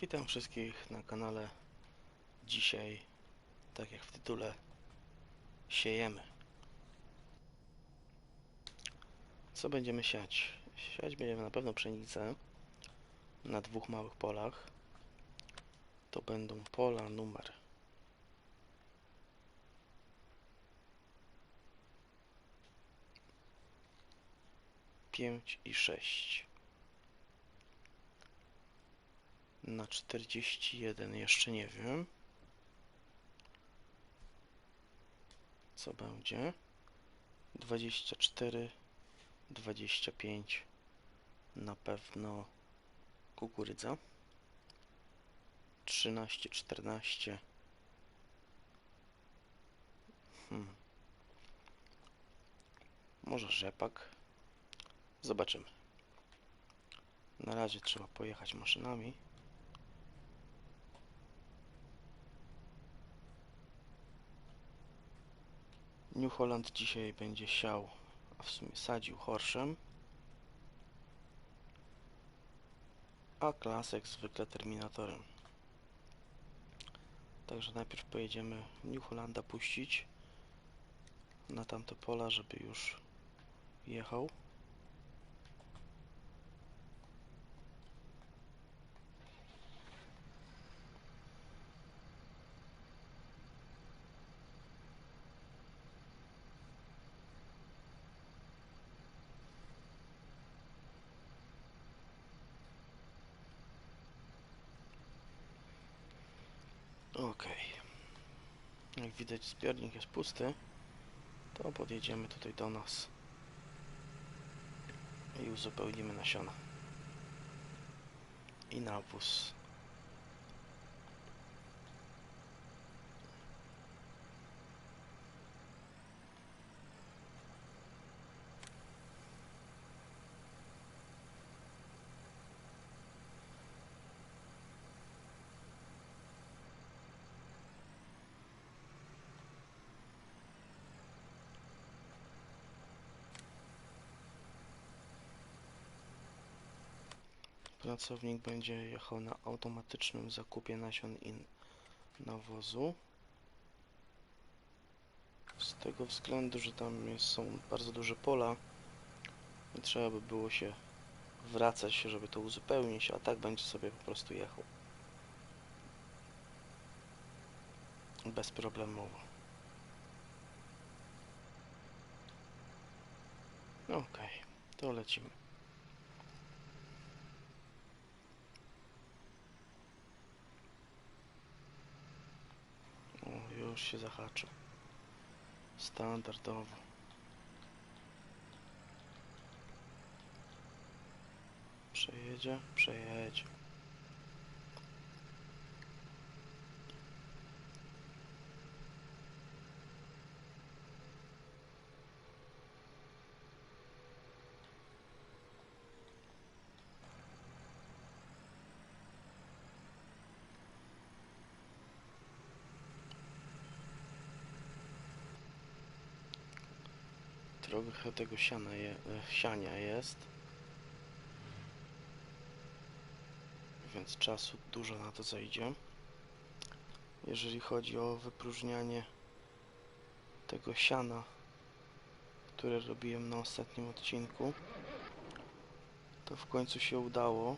Witam wszystkich na kanale. Dzisiaj, tak jak w tytule, siejemy. Co będziemy siać? Siać będziemy na pewno pszenicę na dwóch małych polach. To będą pola numer 5 i 6. Na 41 jeszcze nie wiem. Co będzie? 24, 25 na pewno kukurydza. 13, 14 hmm. Może rzepak Zobaczymy. Na razie trzeba pojechać maszynami. New Holland dzisiaj będzie siał, a w sumie sadził horszem. A Klasek zwykle terminatorem. Także najpierw pojedziemy New Hollanda puścić na tamte pola, żeby już jechał. Okej. Jak widać zbiornik jest pusty, to podjedziemy tutaj do nas i uzupełnimy nasiona i nawóz. Pracownik będzie jechał na automatycznym zakupie nasion i nawozu. Z tego względu, że tam jest, są bardzo duże pola trzeba by było się wracać, żeby to uzupełnić, a tak będzie sobie po prostu jechał. Bezproblemowo. Okej, to lecimy. O, już się zahaczył. Standardowo. Przejedzie? Przejedzie. Trochę tego siana je, e, siania jest. Więc czasu dużo na to zajdzie. Jeżeli chodzi o wypróżnianie tego siana, które robiłem na ostatnim odcinku, to w końcu się udało.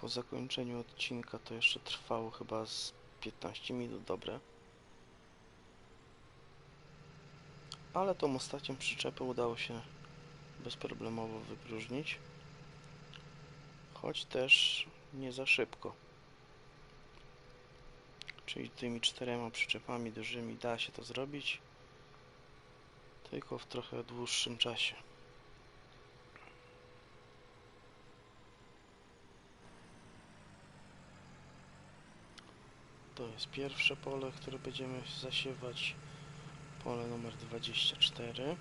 Po zakończeniu odcinka to jeszcze trwało chyba z 15 minut dobre. Ale tą ostatnią przyczepę udało się bezproblemowo wypróżnić. Choć też nie za szybko. Czyli tymi czterema przyczepami dużymi da się to zrobić tylko w trochę dłuższym czasie. To jest pierwsze pole, które będziemy zasiewać pole numer 24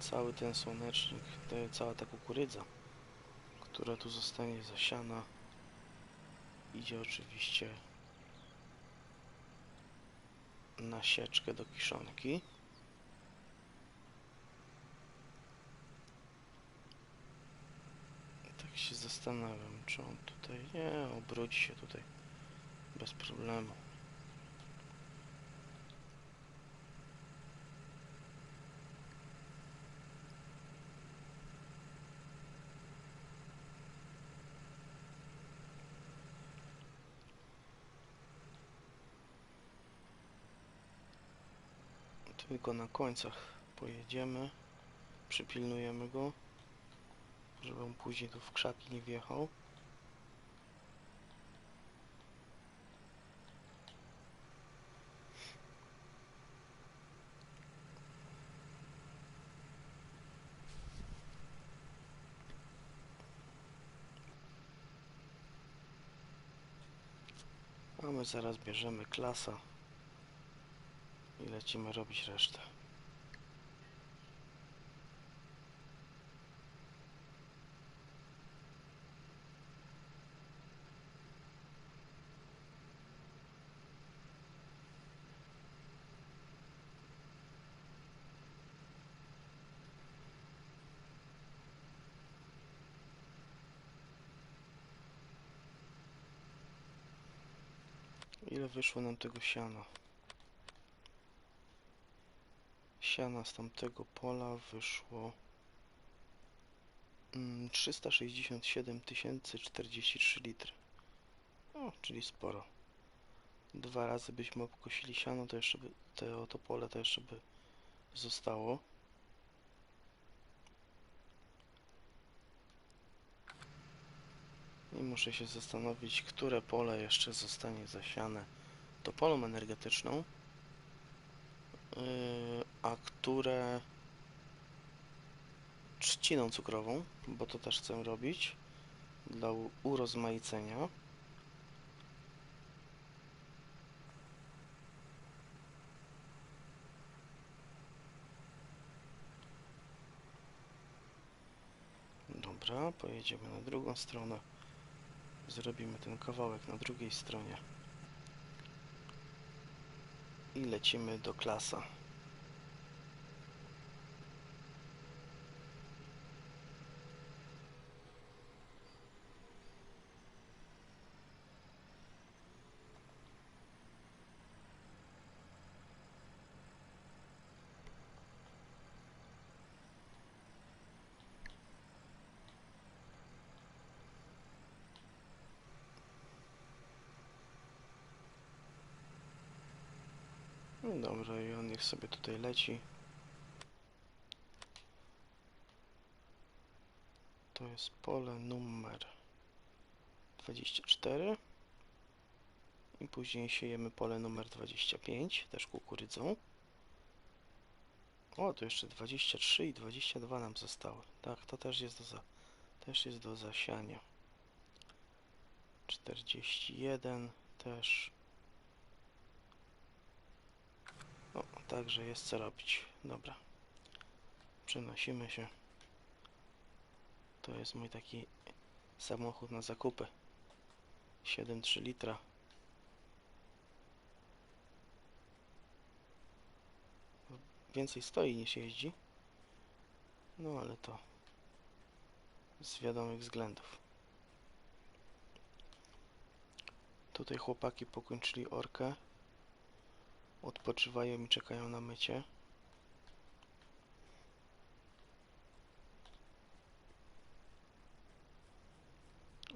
cały ten słonecznik, cała ta kukurydza która tu zostanie zasiana idzie oczywiście na sieczkę do kiszonki tak się zastanawiam, czy on tutaj... Nie, obróci się tutaj. Bez problemu. Tylko na końcach pojedziemy, przypilnujemy go, żeby on później tu w krzaki nie wjechał. A my zaraz bierzemy klasa i lecimy robić resztę. Ile wyszło nam tego siana? Siana z tamtego pola wyszło mm, 367 043 litry. Czyli sporo. Dwa razy byśmy obkosili siano, to jeszcze by, to, to pole to jeszcze by zostało. I muszę się zastanowić, które pole jeszcze zostanie zasiane topolą energetyczną, yy, a które trzciną cukrową, bo to też chcę robić dla urozmaicenia. Dobra, pojedziemy na drugą stronę. Zrobimy ten kawałek na drugiej stronie. I lecimy do klasa. No dobra, i on niech sobie tutaj leci. To jest pole numer 24. I później siejemy pole numer 25, też kukurydzą. O, to jeszcze 23 i 22 nam zostały. Tak, to też jest do, za, też jest do zasiania. 41 też. O, także jest co robić. Dobra. Przenosimy się. To jest mój taki samochód na zakupy. 7,3 litra. Więcej stoi niż jeździ. No ale to z wiadomych względów. Tutaj chłopaki pokończyli orkę. Odpoczywają i czekają na mycie.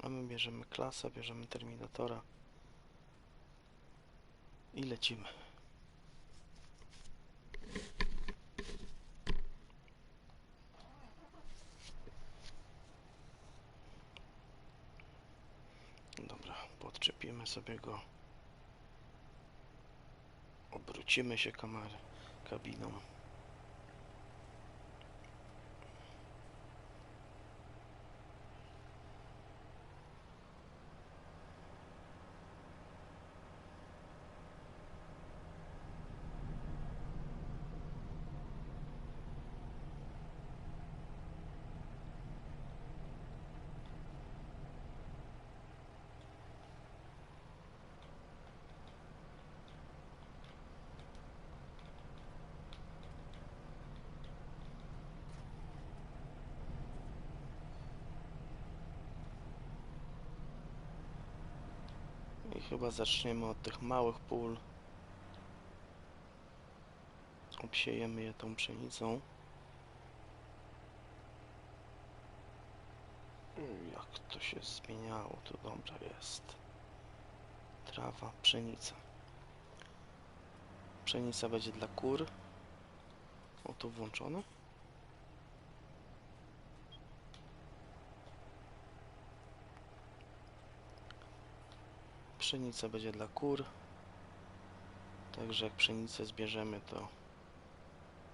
A my bierzemy klasę, bierzemy terminatora i lecimy. Dobra, podczepimy sobie go. Obrócimy się kamerę, kabiną. Chyba zaczniemy od tych małych pól. Obsiejemy je tą pszenicą. Jak to się zmieniało, to dobrze jest. Trawa, pszenica. Pszenica będzie dla kur. O, tu włączone. Pszenica będzie dla kur. Także jak pszenicę zbierzemy, to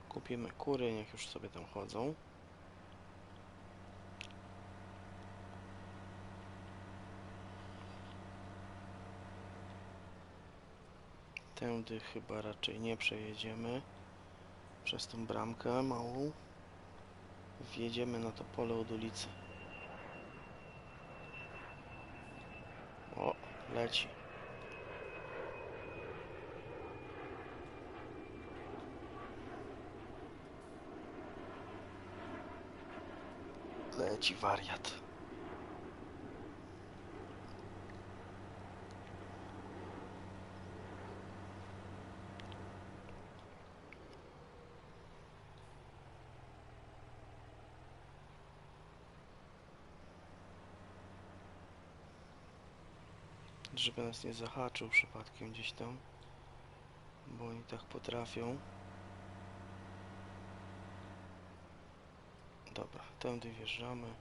kupimy kury, niech już sobie tam chodzą. Tędy chyba raczej nie przejedziemy przez tą bramkę małą. Wjedziemy na to pole od ulicy. O, leci. Leci wariat. Żeby nas nie zahaczył przypadkiem gdzieś tam. Bo oni tak potrafią. Dobra, tędy wjeżdżamy.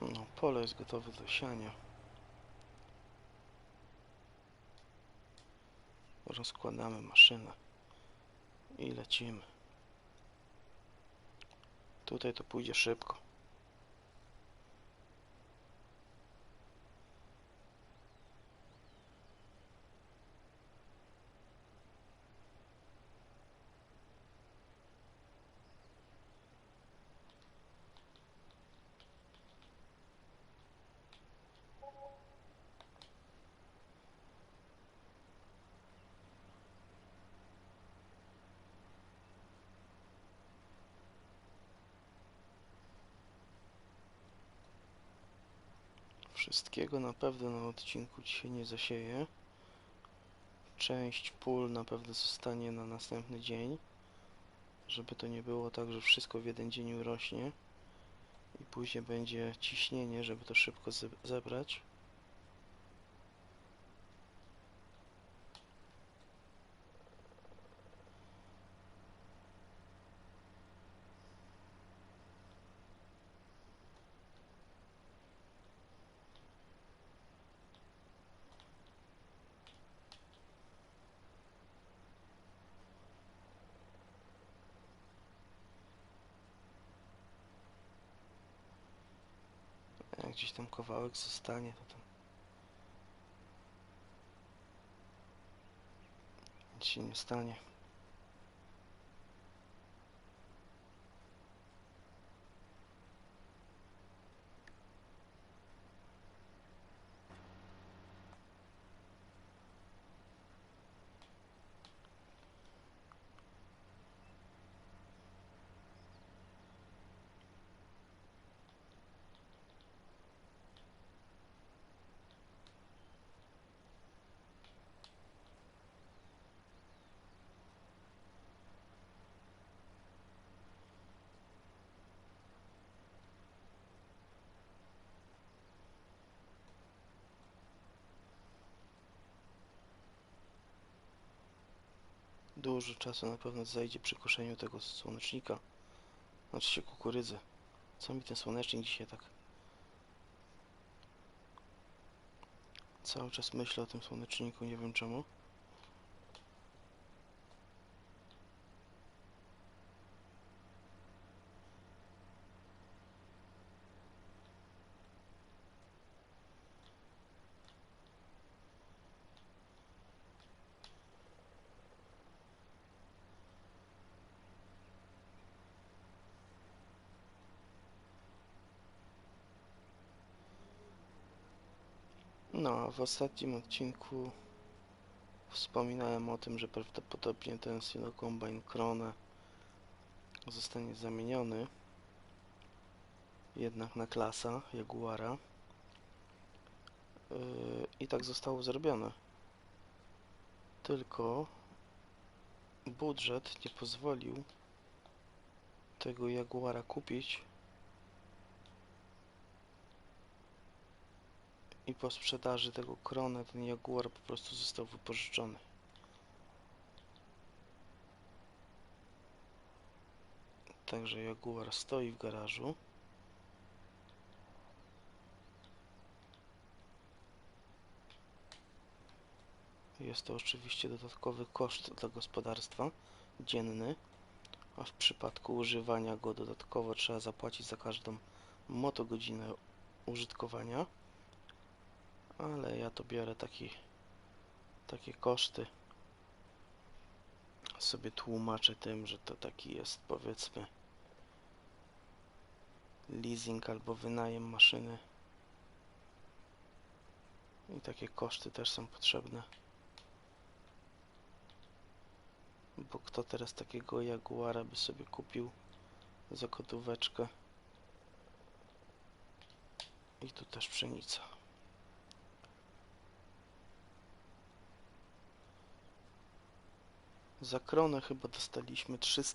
No, pole jest gotowe do siania. Rozkładamy maszynę i lecimy. Tutaj to pójdzie szybko. Wszystkiego na pewno na odcinku dzisiaj nie zasieję. Część pól na pewno zostanie na następny dzień, żeby to nie było tak, że wszystko w jeden dzień urośnie i później będzie ciśnienie, żeby to szybko ze- zebrać. Jak gdzieś tam kawałek zostanie, to tam nic się nie stanie. Dużo czasu na pewno zajdzie przy koszeniu tego słonecznika. Znaczy się kukurydzy. Co mi ten słonecznik dzisiaj tak... Cały czas myślę o tym słoneczniku, nie wiem czemu. No, a w ostatnim odcinku wspominałem o tym, że prawdopodobnie ten Sino Combine Krone zostanie zamieniony jednak na klasa Jaguara. Yy, I tak zostało zrobione. Tylko budżet nie pozwolił tego Jaguara kupić i po sprzedaży tego Krone ten Jaguar po prostu został wypożyczony. Także Jaguar stoi w garażu. Jest to oczywiście dodatkowy koszt dla gospodarstwa dzienny, a w przypadku używania go dodatkowo trzeba zapłacić za każdą motogodzinę użytkowania. Ale ja to biorę taki, takie koszty. Sobie tłumaczę tym, że to taki jest powiedzmy leasing albo wynajem maszyny. I takie koszty też są potrzebne. Bo kto teraz takiego Jaguara by sobie kupił za gotóweczkę? I tu też pszenica. Za kronę chyba dostaliśmy 300